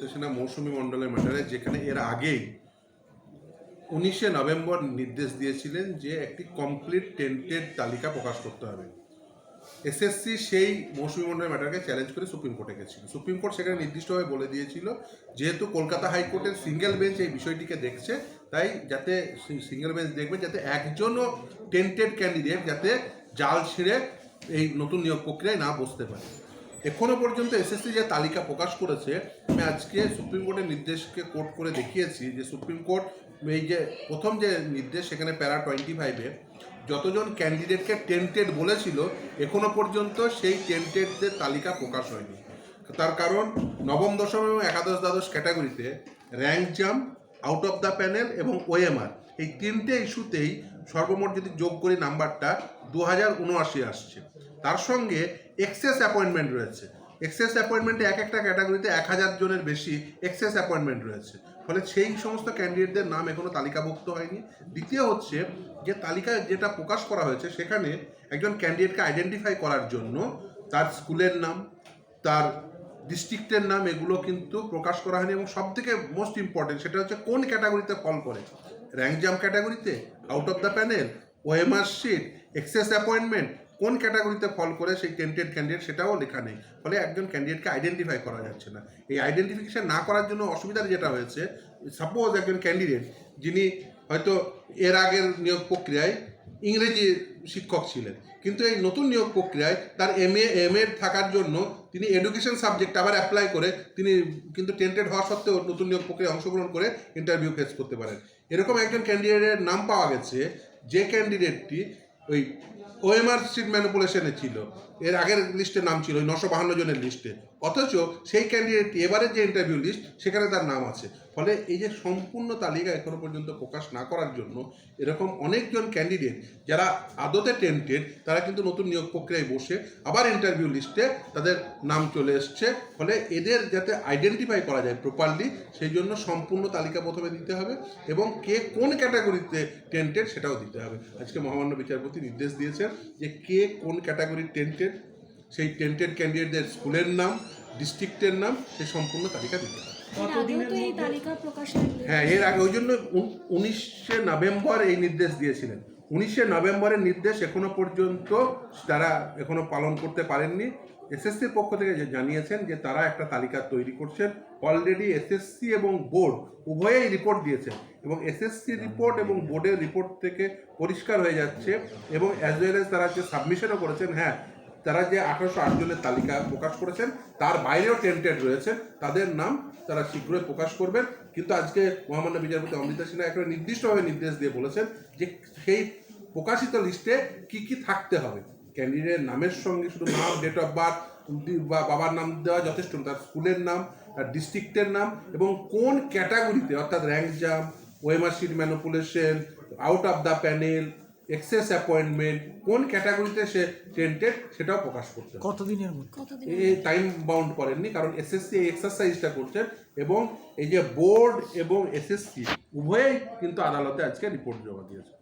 অমৃতা সেনা মৌসুমী মণ্ডলের ম্যাটারে, যেখানে এর আগেই উনিশে নভেম্বর নির্দেশ দিয়েছিলেন যে একটি কমপ্লিট টেন্টেড তালিকা প্রকাশ করতে হবে। এসএসসি সেই মৌসুমী মণ্ডলের ম্যাটারকে চ্যালেঞ্জ করে সুপ্রিম কোর্টে গেছিল। সুপ্রিম কোর্ট সেখানে নির্দিষ্টভাবে বলে দিয়েছিল, যেহেতু কলকাতা হাইকোর্টের সিঙ্গেল বেঞ্চ এই বিষয়টিকে দেখছে, তাই যাতে সিঙ্গেল বেঞ্চ দেখবে, যাতে একজনও টেন্টেড ক্যান্ডিডেট যাতে জাল ছিঁড়ে এই নতুন নিয়োগ প্রক্রিয়ায় না বসতে পারে। এখনও পর্যন্ত এসএসসি যে তালিকা প্রকাশ করেছে, আমি আজকে সুপ্রিম কোর্টের নির্দেশকে কোর্ট করে দেখিয়েছি যে সুপ্রিম কোর্ট এই যে প্রথম যে নির্দেশ সেখানে প্যারা টোয়েন্টি ফাইভে যতজন ক্যান্ডিডেটকে টেন্টেড বলেছিল, এখনও পর্যন্ত সেই টেন্টেডদের তালিকা প্রকাশ হয়নি। তার কারণ নবম, দশম এবং একাদশ, দ্বাদশ ক্যাটাগরিতে rank jump out of the panel এবং ওএমআর এই তিনটে ইস্যুতেই সর্বমোট যদি যোগ করি নাম্বারটা দু হাজার উনআশি আসছে। তার সঙ্গে এক্সেস অ্যাপয়েন্টমেন্ট রয়েছে। এক্সেস অ্যাপয়েন্টমেন্টে এক একটা ক্যাটাগরিতে এক হাজার জনের বেশি এক্সেস অ্যাপয়েন্টমেন্ট রয়েছে। ফলে সেই সমস্ত ক্যান্ডিডেটদের নাম এখনও তালিকাভুক্ত হয়নি। দ্বিতীয় হচ্ছে যে তালিকা যেটা প্রকাশ করা হয়েছে, সেখানে একজন ক্যান্ডিডেটকে আইডেন্টিফাই করার জন্য তার স্কুলের নাম, তার ডিস্ট্রিক্টের নাম এগুলো কিন্তু প্রকাশ করা হয়নি এবং সব থেকে মোস্ট ইম্পর্টেন্ট সেটা হচ্ছে কোন ক্যাটাগরিতে ফল করে? র্যাঙ্ক জাম ক্যাটাগরিতে out of the panel OMR sheet excess appointment কোন ক্যাটাগরিতে ফল করে সেই টেন্টেড ক্যান্ডিডেট সেটাও লেখা নেই। ফলে একজন ক্যান্ডিডেটকে আইডেন্টিফাই করা যাচ্ছে না। এই আইডেন্টিফিকেশন না করার জন্য অসুবিধা যেটা হয়েছে সাপোজ একজন ক্যান্ডিডেট যিনি হয়তো এর আগের নিয়োগ প্রক্রিয়ায় ইংরেজি শিক্ষক ছিলেন। কিন্তু এই নতুন নিয়োগ প্রক্রিয়ায় তার এম এ এম এড থাকার জন্য তিনি এডুকেশন সাবজেক্ট আবার অ্যাপ্লাই করে তিনি কিন্তু টেন্টেড হওয়া সত্ত্বেও নতুন নিয়োগ প্রক্রিয়ায় অংশগ্রহণ করে ইন্টারভিউ ফেস করতে পারেন। এরকম একজন ক্যান্ডিডেটের নাম পাওয়া গেছে যে ক্যান্ডিডেটটি ওই ওএমআর সিট ম্যানিপুলেশনে ছিল। এর আগের লিস্টে নাম ছিল, ওই নশো বাহান্ন জনের লিস্টে অথচ সেই ক্যান্ডিডেটটি এবারের যে ইন্টারভিউ লিস্ট সেখানে তার নাম আছে। ফলে এই যে সম্পূর্ণ তালিকা এখনও পর্যন্ত প্রকাশ না করার জন্য এরকম অনেকজন ক্যান্ডিডেট যারা আদতে টেন্টেড তারা কিন্তু নতুন নিয়োগ প্রক্রিয়ায় বসে আবার ইন্টারভিউ লিস্টে তাদের নাম চলে এসছে। ফলে এদের যাতে আইডেন্টিফাই করা যায় প্রপারলি সেই জন্য সম্পূর্ণ তালিকা প্রথমে দিতে হবে এবং কে কোন ক্যাটাগরিতে টেন্টেড সেটাও দিতে হবে। আজকে মহামান্য বিচারপতি নির্দেশ দিয়েছেন যে কে কোন ক্যাটাগরির টেন্টেড সেই টেন্টেড ক্যান্ডিডেটদের স্কুলের নাম ডিস্ট্রিক্টের নাম সে সম্পূর্ণ তালিকা দিতে হবে। এর আগেও তো এই তালিকা প্রকাশের হ্যাঁ এর আগে ওই জন্য উনিশে নভেম্বর এই নির্দেশ দিয়েছিলেন। উনিশে নভেম্বরের নির্দেশ এখনও পর্যন্ত তারা এখনও পালন করতে পারেননি এসএসসির পক্ষ থেকে জানিয়েছেন যে তারা একটা তালিকা তৈরি করছেন। অলরেডি এসএসসি এবং বোর্ড উভয়েই রিপোর্ট দিয়েছেন এবং এসএসসি রিপোর্ট এবং বোর্ডের রিপোর্ট থেকে পরিষ্কার হয়ে যাচ্ছে এবং অ্যাজ ওয়েল এজ তারা যে সাবমিশনও করেছেন হ্যাঁ তারা যে আঠারোশো আট জনের তালিকা প্রকাশ করেছেন, তার বাইরেও টেন্টেড রয়েছে তাদের নাম তারা শীঘ্রই প্রকাশ করবেন। কিন্তু আজকে মহামান্য বিচারপতি অমৃতা সিনহা একটা নির্দিষ্টভাবে নির্দেশ দিয়ে বলেছেন যে সেই প্রকাশিত লিস্টে কি কি থাকতে হবে। ক্যান্ডিডেট নামের সঙ্গে শুধু নাম ডেট অফ বার্থ বা বাবার নাম দেওয়া যথেষ্ট তার স্কুলের নাম তার ডিস্ট্রিক্টের নাম এবং কোন ক্যাটাগরিতে অর্থাৎ rank jam OMR sheet manipulation out of the panel excess appointment কোন ক্যাটাগরিতে সে টেন্টেড সেটাও প্রকাশ করতে কতদিনের মধ্যে? এই টাইম বাউন্ড করেননি কারণ এসএসসি এই এক্সারসাইজটা করছেন এবং এই যে বোর্ড এবং এসএসসি উভয়েই কিন্তু আদালতে আজকে রিপোর্ট জমা দিয়েছে।